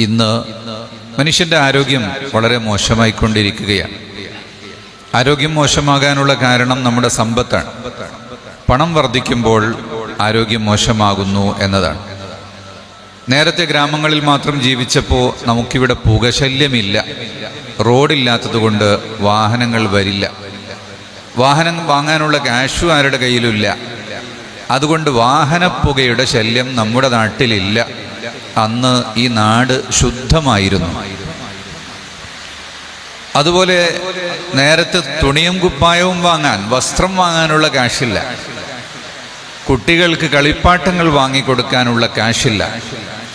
ഇന്ന് മനുഷ്യന്റെ ആരോഗ്യം വളരെ മോശമായിക്കൊണ്ടിരിക്കുകയാണ്. ആരോഗ്യം മോശമാകാനുള്ള കാരണം നമ്മുടെ സമ്പത്താണ്. പണം വർദ്ധിക്കുമ്പോൾ ആരോഗ്യം മോശമാകുന്നു എന്നതാണ്. നേരത്തെ ഗ്രാമങ്ങളിൽ മാത്രം ജീവിച്ചപ്പോൾ നമുക്കിവിടെ പുകശല്യമില്ല. റോഡില്ലാത്തതുകൊണ്ട് വാഹനങ്ങൾ വരില്ല. വാഹനം വാങ്ങാനുള്ള ക്യാഷു ആരുടെ കയ്യിലില്ല അതുകൊണ്ട് വാഹനപ്പുകയുടെ ശല്യം നമ്മുടെ നാട്ടിലില്ല. അന്ന് ഈ നാട് ശുദ്ധമായിരുന്നു. അതുപോലെ നേരത്തെ തുണിയും കുപ്പായവും വാങ്ങാൻ വസ്ത്രം വാങ്ങാനുള്ള കാശില്ല. കുട്ടികൾക്ക് കളിപ്പാട്ടങ്ങൾ വാങ്ങിക്കൊടുക്കാനുള്ള കാശില്ല.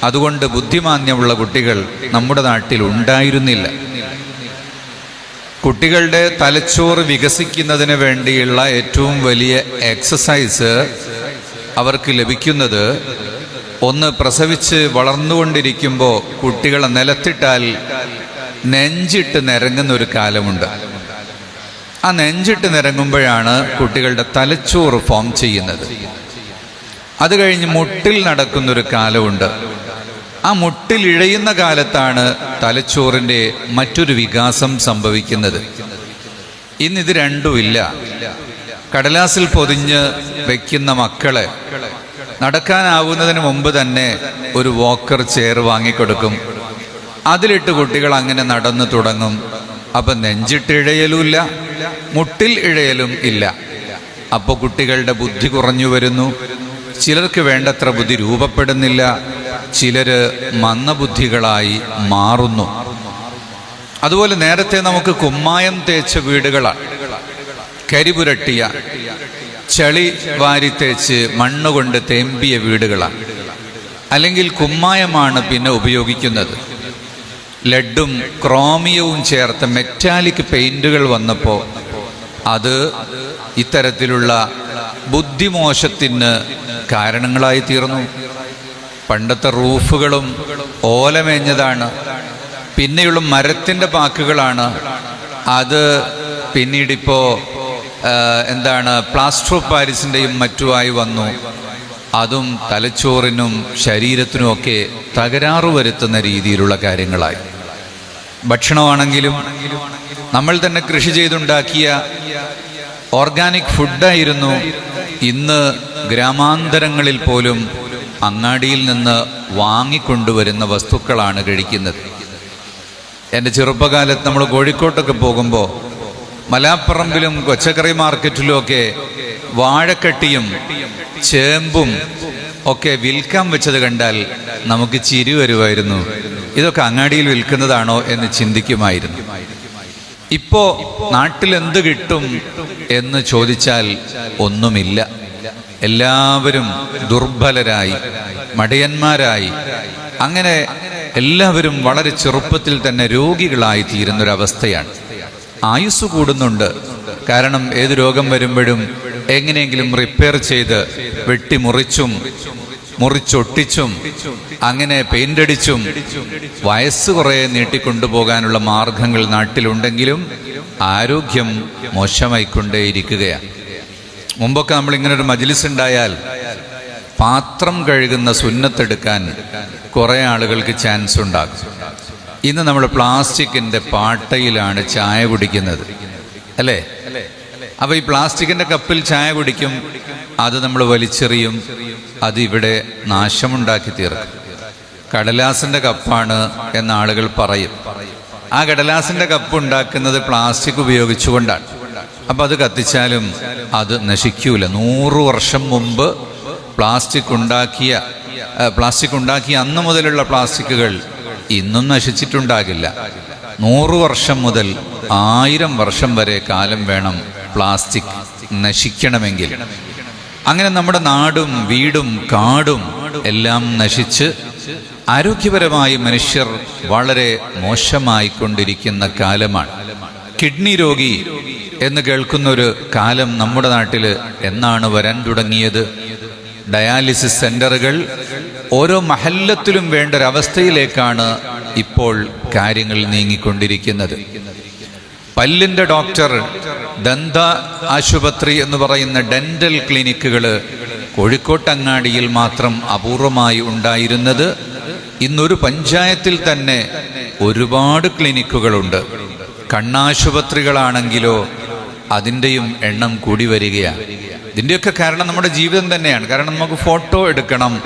അതുകൊണ്ട് ബുദ്ധിമാന്യമുള്ള കുട്ടികൾ നമ്മുടെ നാട്ടിൽ ഉണ്ടായിരുന്നില്ല. കുട്ടികളുടെ തലച്ചോറ് വികസിക്കുന്നതിന് വേണ്ടിയുള്ള ഏറ്റവും വലിയ എക്സസൈസ് അവർക്ക് ലഭിക്കുന്നത് ഒന്ന് പ്രസവിച്ച് വളർന്നുകൊണ്ടിരിക്കുമ്പോൾ കുട്ടികളെ നിലത്തിട്ടാൽ നെഞ്ചിട്ട് നിരങ്ങുന്ന ഒരു കാലമുണ്ട്. ആ നെഞ്ചിട്ട് നിരങ്ങുമ്പോഴാണ് കുട്ടികളുടെ തലച്ചോറ് ഫോം ചെയ്യുന്നത്. അത് കഴിഞ്ഞ് മുട്ടിൽ നടക്കുന്നൊരു കാലമുണ്ട്. ആ മുട്ടിൽ ഇഴയുന്ന കാലത്താണ് തലച്ചോറിന്റെ മറ്റൊരു വികാസം സംഭവിക്കുന്നത്. ഇന്നിത് രണ്ടുമില്ല. കടലാസിൽ പൊതിഞ്ഞ് വയ്ക്കുന്ന മക്കളെ നടക്കാനാവുന്നതിന് മുമ്പ് തന്നെ ഒരു വോക്കർ ചെയർ വാങ്ങിക്കൊടുക്കും. അതിലിട്ട് കുട്ടികൾ അങ്ങനെ നടന്നു തുടങ്ങും. അപ്പൊ നെഞ്ചിട്ട് ഇഴയലുമില്ല മുട്ടിൽ ഇഴയലും ഇല്ല. അപ്പോൾ കുട്ടികളുടെ ബുദ്ധി കുറഞ്ഞു വരുന്നു. ചിലർക്ക് വേണ്ടത്ര ബുദ്ധി രൂപപ്പെടുന്നില്ല. ചിലര് മന്ദബുദ്ധികളായി മാറുന്നു. അതുപോലെ നേരത്തെ നമുക്ക് കുമ്മായം തേച്ച വീടുകളാണ്. കരിപുരട്ടിയ ചളി വാരി തേച്ച് മണ്ണുകൊണ്ട് തേമ്പിയ വീടുകളാണ് അല്ലെങ്കിൽ കുമ്മായമാണ് പിന്നെ ഉപയോഗിക്കുന്നത്. ലഡും ക്രോമിയവും ചേർത്ത മെറ്റാലിക് പെയിന്റുകൾ വന്നപ്പോൾ അത് ഇത്തരത്തിലുള്ള ബുദ്ധിമോശത്തിന് കാരണങ്ങളായി തീർന്നു. പണ്ടത്തെ റൂഫുകളും ഓലമേഞ്ഞതാണ്. പിന്നെയുള്ള മരത്തിന്റെ പാക്കുകളാണ്. അത് പിന്നീടിപ്പോൾ എന്താണ് പ്ലാസ്റ്റർ ഓഫ് പാരീസിന്റെയും മറ്റുമായി വന്നു. അതും തലച്ചോറിനും ശരീരത്തിനും ഒക്കെ തകരാറ് വരുത്തുന്ന രീതിയിലുള്ള കാര്യങ്ങളായി. ഭക്ഷണമാണെങ്കിലും നമ്മൾ തന്നെ കൃഷി ചെയ്തുണ്ടാക്കിയ ഓർഗാനിക് ഫുഡായിരുന്നു ഇന്ന് ഗ്രാമാന്തരങ്ങളിൽ പോലും അങ്ങാടിയിൽ നിന്ന് വാങ്ങിക്കൊണ്ടുവരുന്ന വസ്തുക്കളാണ് കഴിക്കുന്നത്. എന്റെ ചെറുപ്പകാലത്ത് നമ്മൾ കോഴിക്കോട്ടൊക്കെ പോകുമ്പോൾ മലാപ്പറമ്പിലും കൊച്ചക്കറി മാർക്കറ്റിലും ഒക്കെ വാഴക്കട്ടിയും ചേമ്പും ഒക്കെ വിൽക്കാൻ വെച്ചത് കണ്ടാൽ നമുക്ക് ചിരി വരുമായിരുന്നു. ഇതൊക്കെ അങ്ങാടിയിൽ വിൽക്കുന്നതാണോ എന്ന് ചിന്തിക്കുമായിരുന്നു. ഇപ്പോ നാട്ടിൽ എന്ത് കിട്ടും എന്ന് ചോദിച്ചാൽ ഒന്നുമില്ല. എല്ലാവരും ദുർബലരായി മടിയന്മാരായി അങ്ങനെ എല്ലാവരും വളരെ ചെറുപ്പത്തിൽ തന്നെ രോഗികളായി തീരുന്നൊരവസ്ഥയാണ്. ആയുസ് കൂടുന്നുണ്ട്. കാരണം ഏത് രോഗം വരുമ്പോഴും എങ്ങനെയെങ്കിലും റിപ്പയർ ചെയ്ത് വെട്ടിമുറിച്ചും മുറിച്ചൊട്ടിച്ചും അങ്ങനെ പെയിന്റ് അടിച്ചും വയസ്സ് കുറേ നീട്ടിക്കൊണ്ടുപോകാനുള്ള മാർഗങ്ങൾ നാട്ടിലുണ്ടെങ്കിലും ആരോഗ്യം മോശമായിക്കൊണ്ടേയിരിക്കുകയാണ് മുമ്പൊക്കെ നമ്മൾ ഇങ്ങനെ ഒരു മജിലിസ് ഉണ്ടായാൽ പാത്രം കഴുകുന്ന സുന്നത്തെടുക്കാൻ കുറേ ആളുകൾക്ക് ചാൻസ് ഉണ്ടാകും. ഇന്ന് നമ്മൾ പ്ലാസ്റ്റിക്കിന്റെ പാട്ടയിലാണ് ചായ കുടിക്കുന്നത്. അല്ലേ? അപ്പൊ ഈ പ്ലാസ്റ്റിക്കിന്റെ കപ്പിൽ ചായ കുടിക്കും അത് നമ്മൾ വലിച്ചെറിയും അത് ഇവിടെ നാശമുണ്ടാക്കി തീർക്കും. കടലാസിന്റെ കപ്പാണ് എന്ന ആളുകൾ പറയും. ആ കടലാസിന്റെ കപ്പ് ഉണ്ടാക്കുന്നത് പ്ലാസ്റ്റിക് ഉപയോഗിച്ചുകൊണ്ടാണ്. അപ്പൊ അത് കത്തിച്ചാലും അത് നശിക്കൂല. നൂറു വർഷം മുമ്പ് പ്ലാസ്റ്റിക് ഉണ്ടാക്കിയ പ്ലാസ്റ്റിക് ഉണ്ടാക്കിയ അന്ന് മുതലുള്ള പ്ലാസ്റ്റിക്കുകൾ ഇന്നും നശിച്ചിട്ടുണ്ടാകില്ല. നൂറു വർഷം മുതൽ ആയിരം വർഷം വരെ കാലം വേണം പ്ലാസ്റ്റിക് നശിക്കണമെങ്കിൽ. അങ്ങനെ നമ്മുടെ നാടും വീടും കാടും എല്ലാം നശിച്ച് ആരോഗ്യപരമായി മനുഷ്യർ വളരെ മോശമായിക്കൊണ്ടിരിക്കുന്ന കാലമാണ്. കിഡ്നി രോഗി എന്ന് കേൾക്കുന്നൊരു കാലം നമ്മുടെ നാട്ടിൽ എന്നാണ് വരാൻ തുടങ്ങിയത്? ഡയാലിസിസ് സെന്ററുകൾ ഓരോ മഹല്ലത്തിലും വേണ്ട ഒരവസ്ഥയിലേക്കാണ് ഇപ്പോൾ കാര്യങ്ങൾ നീങ്ങിക്കൊണ്ടിരിക്കുന്നത്. പല്ലിന്റെ ഡോക്ടർ ദന്ത ആശുപത്രി എന്ന് പറയുന്ന ഡെന്റൽ ക്ലിനിക്കുകൾ കോഴിക്കോട്ടങ്ങാടിയിൽ മാത്രം അപൂർവമായി ഉണ്ടായിരുന്നത് ഇന്നൊരു പഞ്ചായത്തിൽ തന്നെ ഒരുപാട് ക്ലിനിക്കുകളുണ്ട്. കണ്ണാശുപത്രികളാണെങ്കിലോ അതിന്റെയും എണ്ണം കൂടി വരികയാണ്. ഇതിന്റെയൊക്കെ കാരണം നമ്മുടെ ജീവിതം തന്നെയാണ്. കാരണം നമുക്ക് ഫോട്ടോ എടുക്കണം.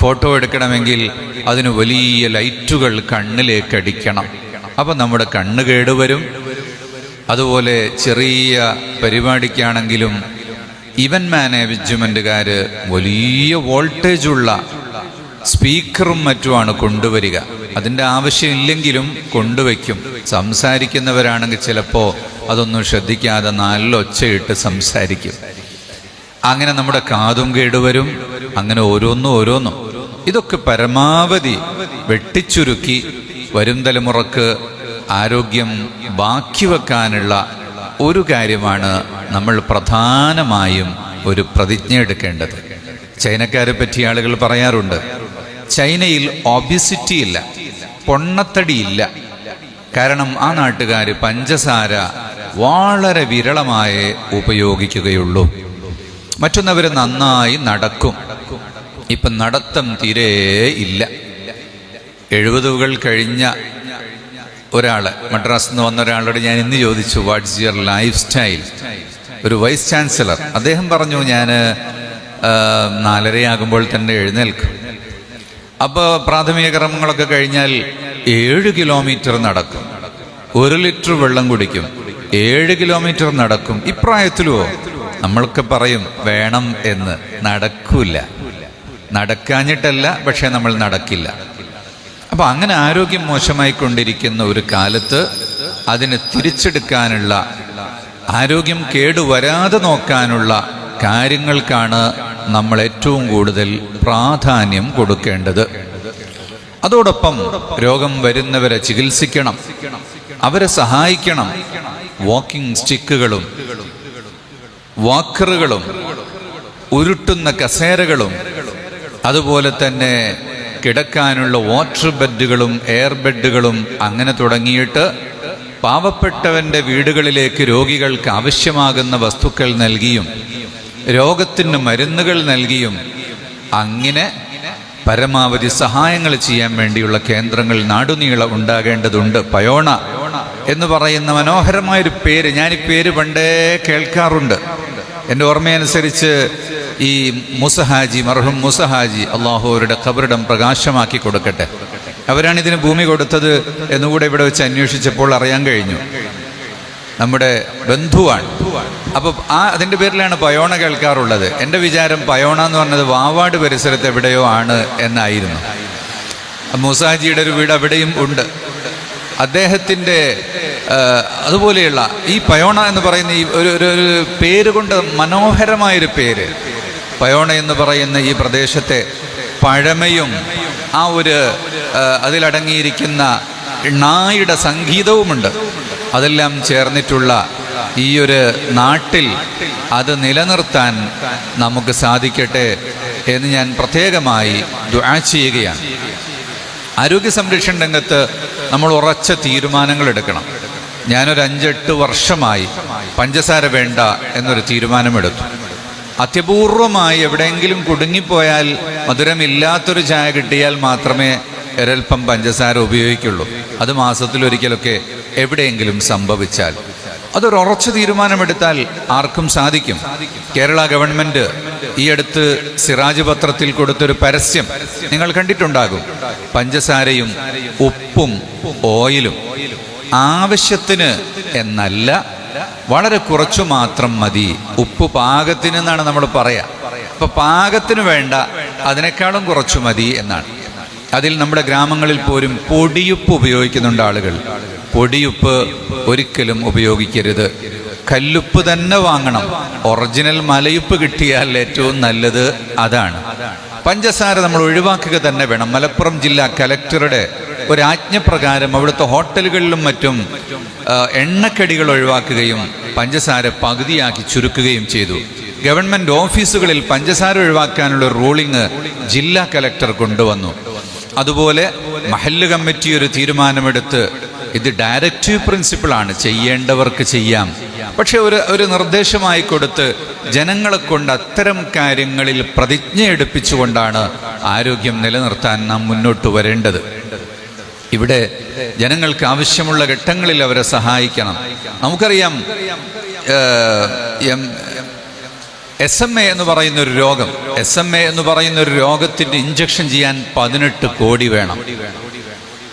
ഫോട്ടോ എടുക്കണമെങ്കിൽ അതിന് വലിയ ലൈറ്റുകൾ കണ്ണിലേക്ക് അടിക്കണം. അപ്പം നമ്മുടെ കണ്ണ് കേടുവരും അതുപോലെ ചെറിയ പരിപാടിക്കാണെങ്കിലും ഇവൻ മാനേജ്മെന്റുകാർ വലിയ വോൾട്ടേജുള്ള സ്പീക്കറും മറ്റുമാണ് കൊണ്ടുവരിക. അതിന്റെ ആവശ്യമില്ലെങ്കിലും കൊണ്ടുവയ്ക്കും. സംസാരിക്കുന്നവരാണെങ്കിൽ ചിലപ്പോൾ അതൊന്നും ശ്രദ്ധിക്കാതെ നല്ല ഒച്ചയിട്ട് സംസാരിക്കും. അങ്ങനെ നമ്മുടെ കാതും കേടുവരും. അങ്ങനെ ഓരോന്നും ഓരോന്നും. ഇതൊക്കെ പരമാവധി വെട്ടിച്ചുരുക്കി വരും തലമുറയ്ക്ക് ആരോഗ്യം ബാക്കി വെക്കാനുള്ള ഒരു കാര്യമാണ് നമ്മൾ പ്രധാനമായും ഒരു പ്രതിജ്ഞ എടുക്കേണ്ടത്. ചൈനക്കാരെ പറ്റി ആളുകൾ പറയാറുണ്ട് ചൈനയിൽ ഒബിസിറ്റി ഇല്ല പൊണ്ണത്തടിയില്ല കാരണം ആ നാട്ടുകാർ പഞ്ചസാര വളരെ വിരളമായേ ഉപയോഗിക്കുകയുള്ളൂ. മറ്റൊന്നവർ നന്നായി നടക്കും. ഇപ്പം നടത്തം തീരെ ഇല്ല. എഴുപതുകൾ കഴിഞ്ഞ ഒരാൾ മദ്രാസിൽ നിന്ന് വന്ന ഒരാളോട് ഞാൻ ഇന്ന് ചോദിച്ചു വാട്ട്സ് യുവർ ലൈഫ് സ്റ്റൈൽ ഒരു വൈസ് ചാൻസലർ അദ്ദേഹം പറഞ്ഞു ഞാൻ നാലരയാകുമ്പോൾ തന്നെ എഴുന്നേൽക്കും. അപ്പോൾ പ്രാഥമിക ക്രമങ്ങളൊക്കെ കഴിഞ്ഞാൽ ഏഴ് കിലോമീറ്റർ നടക്കും. ഒരു ലിറ്റർ വെള്ളം കുടിക്കും. ഏഴ് കിലോമീറ്റർ നടക്കും. ഇപ്രായത്തിലോ നമ്മൾക്ക് പറയും വേണം എന്ന്. നടക്കൂല. നടക്കാഞ്ഞിട്ടല്ല പക്ഷെ നമ്മൾ നടക്കില്ല. അപ്പൊ അങ്ങനെ ആരോഗ്യം മോശമായി കൊണ്ടിരിക്കുന്ന ഒരു കാലത്ത് അതിന് തിരിച്ചെടുക്കാനുള്ള ആരോഗ്യം കേടുവരാതെ നോക്കാനുള്ള കാര്യങ്ങൾക്കാണ് നമ്മൾ ഏറ്റവും കൂടുതൽ പ്രാധാന്യം കൊടുക്കേണ്ടത്. അതോടൊപ്പം രോഗം വരുന്നവരെ ചികിത്സിക്കണം. അവരെ സഹായിക്കണം. വാക്കിംഗ് സ്റ്റിക്കുകളും വാക്കറുകളും ഉരുട്ടുന്ന കസേരകളും അതുപോലെ തന്നെ കിടക്കാനുള്ള വാട്ടർ ബെഡുകളും എയർ ബെഡുകളും അങ്ങനെ തുടങ്ങിയിട്ട് പാവപ്പെട്ടവന്റെ വീടുകളിലേക്ക് രോഗികൾക്ക് ആവശ്യമാകുന്ന വസ്തുക്കൾ നൽകിയും രോഗത്തിന് മരുന്നുകൾ നൽകിയും അങ്ങനെ പരമാവധി സഹായങ്ങൾ ചെയ്യാൻ വേണ്ടിയുള്ള കേന്ദ്രങ്ങൾ നാടുനീളം ഉണ്ടാകേണ്ടതുണ്ട്. പയോണ എന്ന് പറയുന്ന മനോഹരമായൊരു പേര് ഞാൻ ഈ പേര് പണ്ടേ കേൾക്കാറുണ്ട്. എന്റെ ഓർമ്മയനുസരിച്ച് ഈ മുസഹാജി മർഹും മുസഹാജി അള്ളാഹു അവരുടെ ഖബറിടം പ്രകാശമാക്കി കൊടുക്കട്ടെ. അവരാണ് ഇതിന് ഭൂമി കൊടുത്തത് എന്നുകൂടെ ഇവിടെ വെച്ച് അന്വേഷിച്ചപ്പോൾ അറിയാൻ കഴിഞ്ഞു. നമ്മുടെ ബന്ധുവാണ്. അപ്പോൾ ആ അതിന്റെ പേരിലാണ് പയോണ കേൾക്കാറുള്ളത്. എന്റെ വിചാരം പയോണ എന്ന് പറഞ്ഞത് വാവാട് പരിസരത്ത് എവിടെയോ ആണ് എന്നായിരുന്നു. മുസാജിയുടെ ഒരു വീട് അവിടെയും ഉണ്ട്. അദ്ദേഹത്തിന്റെ അതുപോലെയുള്ള ഈ പയോണ എന്ന് പറയുന്ന ഈ ഒരു ഒരു പേര് കൊണ്ട് മനോഹരമായൊരു പേര്. പയോണ എന്ന് പറയുന്ന ഈ പ്രദേശത്തെ പഴമയും ആ ഒരു അതിലടങ്ങിയിരിക്കുന്ന നായുടെ സംഗീതവുമുണ്ട്. അതെല്ലാം ചേർന്നിട്ടുള്ള ഈ ഒരു നാട്ടിൽ അത് നിലനിർത്താൻ നമുക്ക് സാധിക്കട്ടെ എന്ന് ഞാൻ പ്രത്യേകമായി ദുആ ചെയ്യുകയാണ്. ആരോഗ്യ സംരക്ഷണ രംഗത്ത് നമ്മൾ ഉറച്ച തീരുമാനങ്ങൾ എടുക്കണം. ഞാനൊരു അഞ്ചെട്ട് വർഷമായി പഞ്ചസാര വേണ്ട എന്നൊരു തീരുമാനമെടുത്തു. അത്യപൂർവമായി എവിടെയെങ്കിലും കുടുങ്ങിപ്പോയാൽ മധുരമില്ലാത്തൊരു ചായ കിട്ടിയാൽ മാത്രമേ ഒരൽപ്പം പഞ്ചസാര ഉപയോഗിക്കുള്ളൂ. അത് മാസത്തിലൊരിക്കലൊക്കെ എവിടെയെങ്കിലും സംഭവിച്ചാൽ. അതൊരു ഉറച്ച തീരുമാനമെടുത്താൽ ആർക്കും സാധിക്കും. കേരള ഗവൺമെന്റ് ഈ അടുത്ത് സിറാജ് പത്രത്തിൽ കൊടുത്തൊരു പരസ്യം നിങ്ങൾ കണ്ടിട്ടുണ്ടാകും. പഞ്ചസാരയും ഉപ്പും ഓയിലും. ആവശ്യത്തിന് എന്നല്ല വളരെ കുറച്ചു മാത്രം മതി. ഉപ്പ് പാകത്തിന് എന്നാണ് നമ്മൾ പറയാ. അപ്പൊ പാകത്തിന് വേണ്ട അതിനേക്കാളും കുറച്ചു മതി എന്നാണ്. അതിൽ നമ്മുടെ ഗ്രാമങ്ങളിൽ പോലും പൊടിയുപ്പ് ഉപയോഗിക്കുന്നുണ്ട് ആളുകൾ. പൊടിയുപ്പ് ഒരിക്കലും ഉപയോഗിക്കരുത്. കല്ലുപ്പ് തന്നെ വാങ്ങണം. ഒറിജിനൽ മലയുപ്പ് കിട്ടിയാൽ ഏറ്റവും നല്ലത് അതാണ്. പഞ്ചസാര നമ്മൾ ഒഴിവാക്കുക തന്നെ വേണം. മലപ്പുറം ജില്ലാ കലക്ടറുടെ ഒരു ആജ്ഞപ്രകാരം അവിടുത്തെ ഹോട്ടലുകളിലും മറ്റും എണ്ണക്കടികൾ ഒഴിവാക്കുകയും പഞ്ചസാര പകുതിയാക്കി ചുരുക്കുകയും ചെയ്തു. ഗവൺമെന്റ് ഓഫീസുകളിൽ പഞ്ചസാര ഒഴിവാക്കാനുള്ള റൂളിംഗ് ജില്ലാ കലക്ടർ കൊണ്ടുവന്നു. അതുപോലെ മഹല്ല് കമ്മിറ്റി ഒരു തീരുമാനമെടുത്ത് ഇത് ഡയറക്റ്റീവ് പ്രിൻസിപ്പിളാണ് ചെയ്യേണ്ടവർക്ക് ചെയ്യാം. പക്ഷെ ഒരു ഒരു നിർദ്ദേശമായി കൊടുത്ത് ജനങ്ങളെ കൊണ്ട് അത്തരം കാര്യങ്ങളിൽ പ്രതിജ്ഞ എടുപ്പിച്ചുകൊണ്ടാണ് ആരോഗ്യം നിലനിർത്താൻ നാം മുന്നോട്ട് വരേണ്ടത്. ഇവിടെ ജനങ്ങൾക്ക് ആവശ്യമുള്ള ഘട്ടങ്ങളിൽ അവരെ സഹായിക്കണം. നമുക്കറിയാം എസ് എം എ എന്ന് പറയുന്ന ഒരു രോഗം. എസ് എം എ എന്ന് പറയുന്ന ഒരു രോഗത്തിന്റെ ഇഞ്ചക്ഷൻ ചെയ്യാൻ പതിനെട്ട് കോടി വേണം.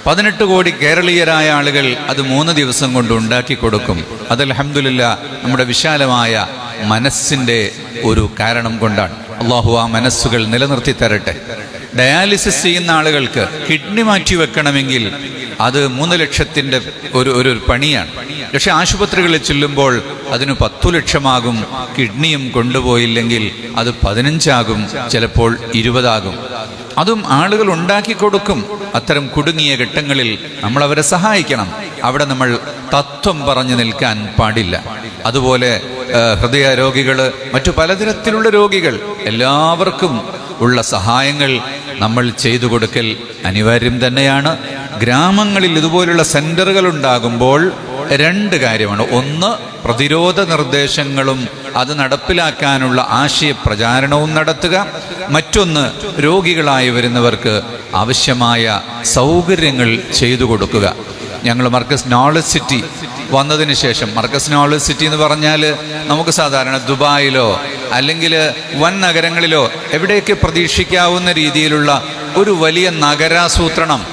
പതിനെട്ട് കോടി കേരളീയരായ ആളുകൾ അത് മൂന്ന് ദിവസം കൊണ്ട് ഉണ്ടാക്കി കൊടുക്കും. അത് അലഹമില്ല നമ്മുടെ വിശാലമായ മനസ്സിന്റെ ഒരു കാരണം കൊണ്ടാണ്. അള്ളാഹു ആ മനസ്സുകൾ നിലനിർത്തി തരട്ടെ. ഡയാലിസിസ് ചെയ്യുന്ന ആളുകൾക്ക് കിഡ്നി മാറ്റി വെക്കണമെങ്കിൽ അത് മൂന്ന് ലക്ഷത്തിന്റെ ഒരു ഒരു പണിയാണ്. പക്ഷെ ആശുപത്രികളിൽ ചെല്ലുമ്പോൾ അതിന് പത്തു ലക്ഷമാകും കിഡ്നിയും കൊണ്ടുപോയില്ലെങ്കിൽ അത് പതിനഞ്ചാകും ചിലപ്പോൾ ഇരുപതാകും. അതും ആളുകൾ ഉണ്ടാക്കി കൊടുക്കും. അത്തരം കുടുങ്ങിയ ഘട്ടങ്ങളിൽ നമ്മൾ അവരെ സഹായിക്കണം. അവിടെ നമ്മൾ തത്വം പറഞ്ഞു നിൽക്കാൻ പാടില്ല. അതുപോലെ ഹൃദയ രോഗികൾ മറ്റു പലതരത്തിലുള്ള രോഗികൾ എല്ലാവർക്കും ഉള്ള സഹായങ്ങൾ നമ്മൾ ചെയ്തു കൊടുക്കൽ അനിവാര്യം തന്നെയാണ്. ഗ്രാമങ്ങളിൽ ഇതുപോലുള്ള സെന്ററുകൾ ഉണ്ടാകുമ്പോൾ രണ്ട് കാര്യമാണ്. ഒന്ന് പ്രതിരോധ നിർദ്ദേശങ്ങളും അത് നടപ്പിലാക്കാനുള്ള ആശയപ്രചാരണവും നടത്തുക. മറ്റൊന്ന് രോഗികളായി വരുന്നവർക്ക് ആവശ്യമായ സൗകര്യങ്ങൾ ചെയ്തു കൊടുക്കുക. ഞങ്ങൾ മർക്കസ് നോളജ് സിറ്റി വന്നതിന് ശേഷം മർക്കസ് നോളജ് സിറ്റി എന്ന് പറഞ്ഞാൽ നമുക്ക് സാധാരണ ദുബായിലോ അല്ലെങ്കിൽ വൻ നഗരങ്ങളിലോ എവിടെയൊക്കെ പ്രതീക്ഷിക്കാവുന്ന രീതിയിലുള്ള ഒരു വലിയ നഗരാസൂത്രണം.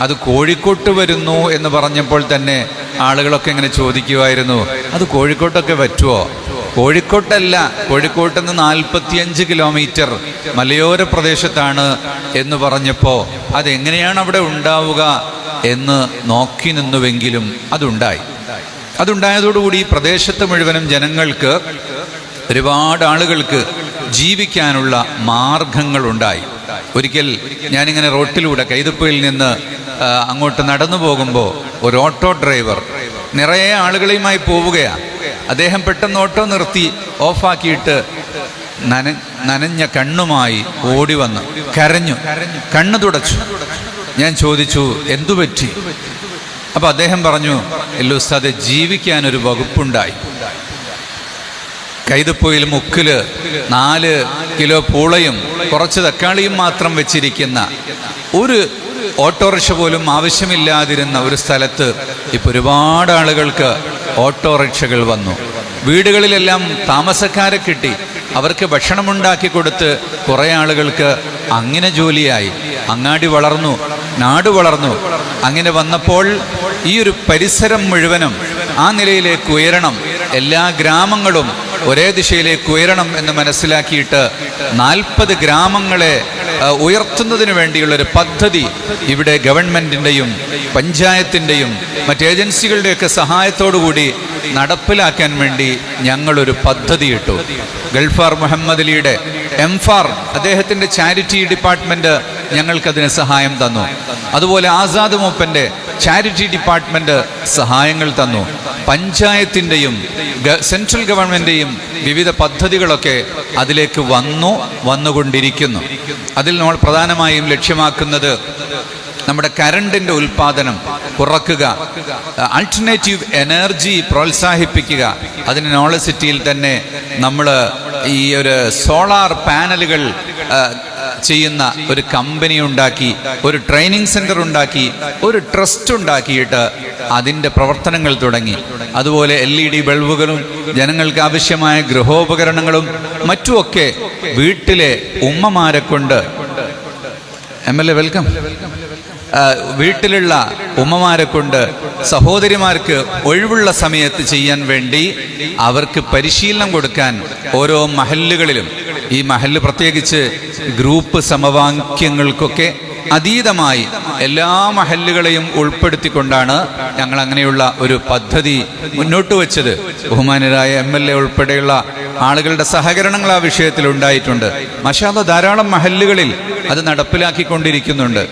അത് കോഴിക്കോട്ട് വരുന്നു എന്ന് പറഞ്ഞപ്പോൾ തന്നെ ആളുകളൊക്കെ ഇങ്ങനെ ചോദിക്കുമായിരുന്നു അത് കോഴിക്കോട്ടൊക്കെ പറ്റുമോ കോഴിക്കോട്ടല്ല കോഴിക്കോട്ട് നിന്ന് നാൽപ്പത്തിയഞ്ച് കിലോമീറ്റർ മലയോര പ്രദേശത്താണ് എന്ന് പറഞ്ഞപ്പോൾ അതെങ്ങനെയാണ് അവിടെ ഉണ്ടാവുക? എന്ന് നോക്കി നിന്നുവെങ്കിലും അതുണ്ടായി. അതുണ്ടായതോടുകൂടി ഈ പ്രദേശത്ത് മുഴുവനും ജനങ്ങൾക്ക് ഒരുപാട് ആളുകൾക്ക് ജീവിക്കാനുള്ള മാർഗങ്ങളുണ്ടായി. ഒരിക്കൽ ഞാനിങ്ങനെ റോട്ടിലൂടെ കൈതപ്പയിൽ നിന്ന് അങ്ങോട്ട് നടന്നു പോകുമ്പോൾ ഒരു ഓട്ടോ ഡ്രൈവർ നിറയെ ആളുകളുമായി പോവുകയാണ് അദ്ദേഹം പെട്ടെന്ന് ഓട്ടോ നിർത്തി ഓഫാക്കിയിട്ട് നന നനഞ്ഞ കണ്ണുമായി ഓടി വന്ന് കരഞ്ഞു കണ്ണു തുടച്ചു. ഞാൻ ചോദിച്ചു എന്തു പറ്റി? അപ്പൊ അദ്ദേഹം പറഞ്ഞു എല്ലുസ്താദെ ജീവിക്കാൻ ഒരു വകുപ്പുണ്ടായി. കൈതപ്പൊയിൽ മുക്കിൽ നാല് കിലോ പൂളയും കുറച്ച് തക്കാളിയും മാത്രം വെച്ചിരിക്കുന്ന ഒരു ഓട്ടോറിക്ഷ പോലും ആവശ്യമില്ലാതിരുന്ന ഒരു സ്ഥലത്ത് ഇപ്പൊ ഒരുപാട് ആളുകൾക്ക് ഓട്ടോറിക്ഷകൾ വന്നു. വീടുകളിലെല്ലാം താമസക്കാരെ കിട്ടി. അവർക്ക് ഭക്ഷണമുണ്ടാക്കി കൊടുത്ത് കുറേ ആളുകൾക്ക് അങ്ങനെ ജോലിയായി. അങ്ങാടി വളർന്നു നാട് വളർന്നു. അങ്ങനെ വന്നപ്പോൾ ഈ ഒരു പരിസരം മുഴുവനും ആ നിലയിലേക്ക് ഉയരണം എല്ലാ ഗ്രാമങ്ങളും ഒരേ ദിശയിലേക്ക് ഉയരണം എന്ന് മനസ്സിലാക്കിയിട്ട് നാൽപ്പത് ഗ്രാമങ്ങളെ ഉയർത്തുന്നതിന് വേണ്ടിയുള്ള ഒരു പദ്ധതി ഇവിടെ ഗവൺമെന്റിന്റെയും പഞ്ചായത്തിന്റെയും മറ്റ് ഏജൻസികളുടെയൊക്കെ സഹായത്തോടുകൂടി നടപ്പിലാക്കാൻ വേണ്ടി ഞങ്ങളൊരു പദ്ധതി ഇട്ടു ഗൾഫാർ മുഹമ്മദ് അലിയുടെ എംഫാർ അദ്ദേഹത്തിന്റെ ചാരിറ്റി ഡിപ്പാർട്ട്മെന്റ് ഞങ്ങൾക്കതിന് സഹായം തന്നു. അതുപോലെ ആസാദ് മൂപ്പന്റെ ചാരിറ്റി ഡിപ്പാർട്ട്മെന്റ് സഹായങ്ങൾ തന്നു. പഞ്ചായത്തിന്റെയും സെൻട്രൽ ഗവൺമെന്റെയും വിവിധ പദ്ധതികളൊക്കെ അതിലേക്ക് വന്നു വന്നുകൊണ്ടിരിക്കുന്നു. അതിൽ നമ്മൾ പ്രധാനമായും ലക്ഷ്യമാക്കുന്നത് നമ്മുടെ കരണ്ടിന്റെ ഉൽപാദനം കുറക്കുക ആൾട്ടർനേറ്റീവ് എനർജി പ്രോത്സാഹിപ്പിക്കുക. അതിന് നോളജ് സിറ്റിയിൽ തന്നെ നമ്മൾ ഈ ഒരു സോളാർ പാനലുകൾ ചെയ്യുന്ന ഒരു കമ്പനി ഉണ്ടാക്കി ഒരു ട്രെയിനിങ് സെന്റർ ഉണ്ടാക്കി ഒരു ട്രസ്റ്റ് ഉണ്ടാക്കിയിട്ട് അതിന്റെ പ്രവർത്തനങ്ങൾ തുടങ്ങി. അതുപോലെ എൽ ഇ ഡി ബൾബുകളും ജനങ്ങൾക്ക് ആവശ്യമായ ഗൃഹോപകരണങ്ങളും മറ്റുമൊക്കെ വീട്ടിലെ ഉമ്മമാരെ കൊണ്ട്. എം എൽ എ വെൽക്കം വീട്ടിലുള്ള ഉമ്മമാരെ കൊണ്ട് സഹോദരിമാർക്ക് ഒഴിവുള്ള സമയത്ത് ചെയ്യാൻ വേണ്ടി അവർക്ക് പരിശീലനം കൊടുക്കാൻ ഓരോ മഹല്ലുകളിലും ഈ മഹല്ല് പ്രത്യേകിച്ച് ഗ്രൂപ്പ് സമവാക്യങ്ങൾക്കൊക്കെ അതീതമായി എല്ലാ മഹല്ലുകളെയും ഉൾപ്പെടുത്തിക്കൊണ്ടാണ് ഞങ്ങൾ അങ്ങനെയുള്ള ഒരു പദ്ധതി മുന്നോട്ട് വെച്ചത്. ബഹുമാനരായ എം എൽ എ ഉൾപ്പെടെയുള്ള ആളുകളുടെ സഹകരണങ്ങൾ ആ വിഷയത്തിൽ ഉണ്ടായിട്ടുണ്ട് മഷാദ ധാരാളം മഹല്ലുകളിൽ അത് നടപ്പിലാക്കിക്കൊണ്ടിരിക്കുന്നുണ്ട്.